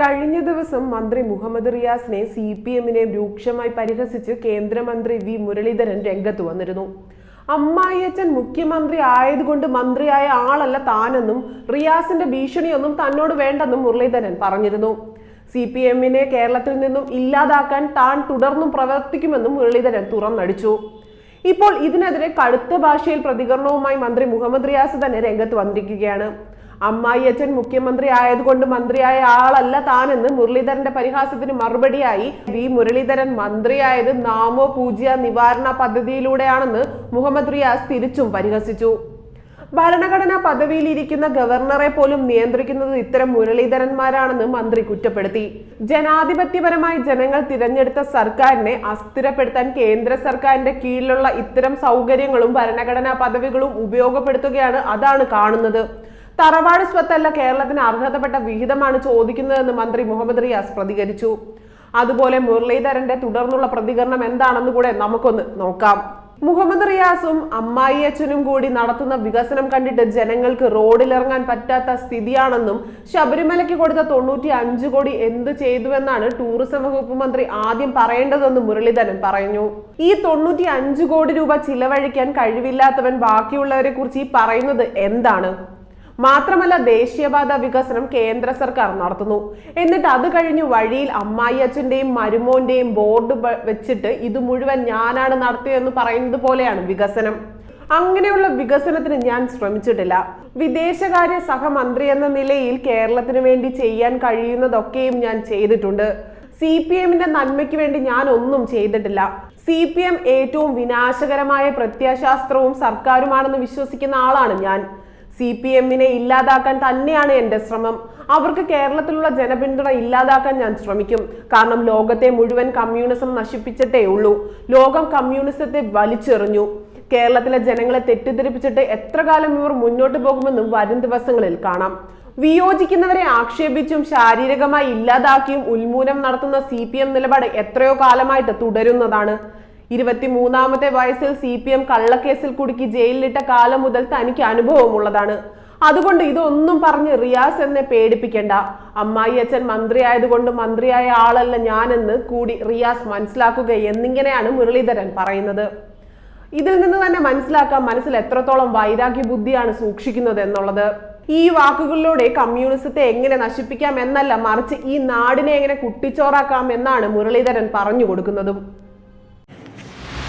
കഴിഞ്ഞ ദിവസം മന്ത്രി മുഹമ്മദ് റിയാസിനെ സി പി എമ്മിനെ രൂക്ഷമായി പരിഹസിച്ച് കേന്ദ്രമന്ത്രി വി മുരളീധരൻ രംഗത്ത് വന്നിരുന്നു. അമ്മായിയച്ചൻ മുഖ്യമന്ത്രി ആയതുകൊണ്ട് മന്ത്രിയായ ആളല്ല താനെന്നും റിയാസിന്റെ ഭീഷണിയൊന്നും തന്നോട് വേണ്ടെന്നും മുരളീധരൻ പറഞ്ഞിരുന്നു. സി പി എമ്മിനെ കേരളത്തിൽ നിന്നും ഇല്ലാതാക്കാൻ താൻ തുടർന്നും പ്രവർത്തിക്കുമെന്നും മുരളീധരൻ തുറന്നടിച്ചു. ഇപ്പോൾ ഇതിനെതിരെ കടുത്ത ഭാഷയിൽ പ്രതികരണവുമായി മന്ത്രി മുഹമ്മദ് റിയാസ് തന്നെ രംഗത്ത് വന്നിരിക്കുകയാണ്. അമ്മായിയച്ചൻ മുഖ്യമന്ത്രി ആയതുകൊണ്ട് മന്ത്രിയായ ആളല്ല താനെന്ന് മുരളീധരന്റെ പരിഹാസത്തിന് മറുപടിയായി വി. മുരളീധരൻ മന്ത്രിയായത് നാമോ പൂജ്യ നിവാരണ പദ്ധതിയിലൂടെയാണെന്ന് മുഹമ്മദ് റിയാസ് തിരിച്ചും പരിഹസിച്ചു. ഭരണഘടനാ പദവിയിലിരിക്കുന്ന ഗവർണറെ പോലും നിയന്ത്രിക്കുന്നത് ഇത്തരം മുരളീധരന്മാരാണെന്ന് മന്ത്രി കുറ്റപ്പെടുത്തി. ജനാധിപത്യപരമായി ജനങ്ങൾ തിരഞ്ഞെടുത്ത സർക്കാരിനെ അസ്ഥിരപ്പെടുത്താൻ കേന്ദ്ര സർക്കാരിന്റെ കീഴിലുള്ള ഇത്തരം സൗകര്യങ്ങളും ഭരണഘടനാ പദവികളും ഉപയോഗപ്പെടുത്തുകയാണ് അതാണ് കാണുന്നത്. തറവാട് സ്വത്തല്ല കേരളത്തിന് അർഹതപ്പെട്ട വിഹിതമാണ് ചോദിക്കുന്നതെന്ന് മന്ത്രി മുഹമ്മദ് റിയാസ് പ്രതികരിച്ചു. അതുപോലെ മുരളീധരന്റെ തുടർന്നുള്ള പ്രതികരണം എന്താണെന്ന് കൂടെ നമുക്കൊന്ന് നോക്കാം. മുഹമ്മദ് റിയാസും അമ്മായി അച്ഛനും കൂടി നടത്തുന്ന വികസനം കണ്ടിട്ട് ജനങ്ങൾക്ക് റോഡിലിറങ്ങാൻ പറ്റാത്ത സ്ഥിതിയാണെന്നും ശബരിമലയ്ക്ക് കൊടുത്ത തൊണ്ണൂറ്റി അഞ്ച് കോടി എന്ത് ചെയ്തുവെന്നാണ് ടൂറിസം വകുപ്പ് മന്ത്രി ആദ്യം പറയേണ്ടതെന്നും മുരളീധരൻ പറഞ്ഞു. ഈ തൊണ്ണൂറ്റി അഞ്ച് കോടി രൂപ ചിലവഴിക്കാൻ കഴിവില്ലാത്തവൻ ബാക്കിയുള്ളവരെ കുറിച്ച് ഈ പറയുന്നത് എന്താണ്? മാത്രമല്ല ദേശീയപാത വികസനം കേന്ദ്ര സർക്കാർ നടത്തുന്നു. എന്നിട്ട് അത് കഴിഞ്ഞ് വഴിയിൽ അമ്മായി അച്ഛന്റെയും മരുമോന്റെയും ബോർഡ് വെച്ചിട്ട് ഇത് മുഴുവൻ ഞാനാണ് നടത്തിയതെന്ന് പറയുന്നത് പോലെയാണ് വികസനം. അങ്ങനെയുള്ള വികസനത്തിന് ഞാൻ ശ്രമിച്ചിട്ടില്ല. വിദേശകാര്യ സഹമന്ത്രി എന്ന നിലയിൽ കേരളത്തിന് വേണ്ടി ചെയ്യാൻ കഴിയുന്നതൊക്കെയും ഞാൻ ചെയ്തിട്ടുണ്ട്. സി പി എമ്മിന്റെ നന്മയ്ക്ക് വേണ്ടി ഞാൻ ഒന്നും ചെയ്തിട്ടില്ല. സി പി എം ഏറ്റവും വിനാശകരമായ പ്രത്യയശാസ്ത്രവും സർക്കാരുമാണെന്ന് വിശ്വസിക്കുന്ന ആളാണ് ഞാൻ. സി പി എമ്മിനെ ഇല്ലാതാക്കാൻ തന്നെയാണ് എന്റെ ശ്രമം. അവർക്ക് കേരളത്തിലുള്ള ജനപിന്തുണ ഇല്ലാതാക്കാൻ ഞാൻ ശ്രമിക്കും. കാരണം ലോകത്തെ മുഴുവൻ കമ്മ്യൂണിസം നശിപ്പിച്ചിട്ടേ ഉള്ളൂ. ലോകം കമ്മ്യൂണിസത്തെ വലിച്ചെറിഞ്ഞു. കേരളത്തിലെ ജനങ്ങളെ തെറ്റിദ്ധരിപ്പിച്ചിട്ട് എത്ര കാലം ഇവർ മുന്നോട്ട് പോകുമെന്നും വരും ദിവസങ്ങളിൽ കാണാം. വിയോജിക്കുന്നവരെ ആക്ഷേപിച്ചും ശാരീരികമായി ഇല്ലാതാക്കിയും ഉന്മൂലനം നടത്തുന്ന സി പി എം നിലപാട് എത്രയോ കാലമായിട്ട് തുടരുന്നതാണ്. ഇരുപത്തിമൂന്നാമത്തെ വയസ്സിൽ സി പി എം കള്ളക്കേസിൽ കുടുക്കി ജയിലിലിട്ട കാലം മുതൽ തനിക്ക് അനുഭവമുള്ളതാണ്. അതുകൊണ്ട് ഇതൊന്നും പറഞ്ഞ് റിയാസ് എന്നെ പേടിപ്പിക്കേണ്ട. അമ്മായി അച്ഛൻ മന്ത്രിയായതുകൊണ്ട് മന്ത്രിയായ ആളല്ല ഞാനെന്ന് കൂടി റിയാസ് മനസ്സിലാക്കുക എന്നിങ്ങനെയാണ് മുരളീധരൻ പറയുന്നത്. ഇതിൽ നിന്ന് തന്നെ മനസ്സിലാക്കാം മനസ്സിൽ എത്രത്തോളം വൈരാഗ്യ ബുദ്ധിയാണ് സൂക്ഷിക്കുന്നത് എന്നുള്ളത്. ഈ വാക്കുകളിലൂടെ കമ്മ്യൂണിസത്തെ എങ്ങനെ നശിപ്പിക്കാം എന്നല്ല മറിച്ച് ഈ നാടിനെ എങ്ങനെ കുട്ടിച്ചോറാക്കാം എന്നാണ് മുരളീധരൻ പറഞ്ഞു കൊടുക്കുന്നതും.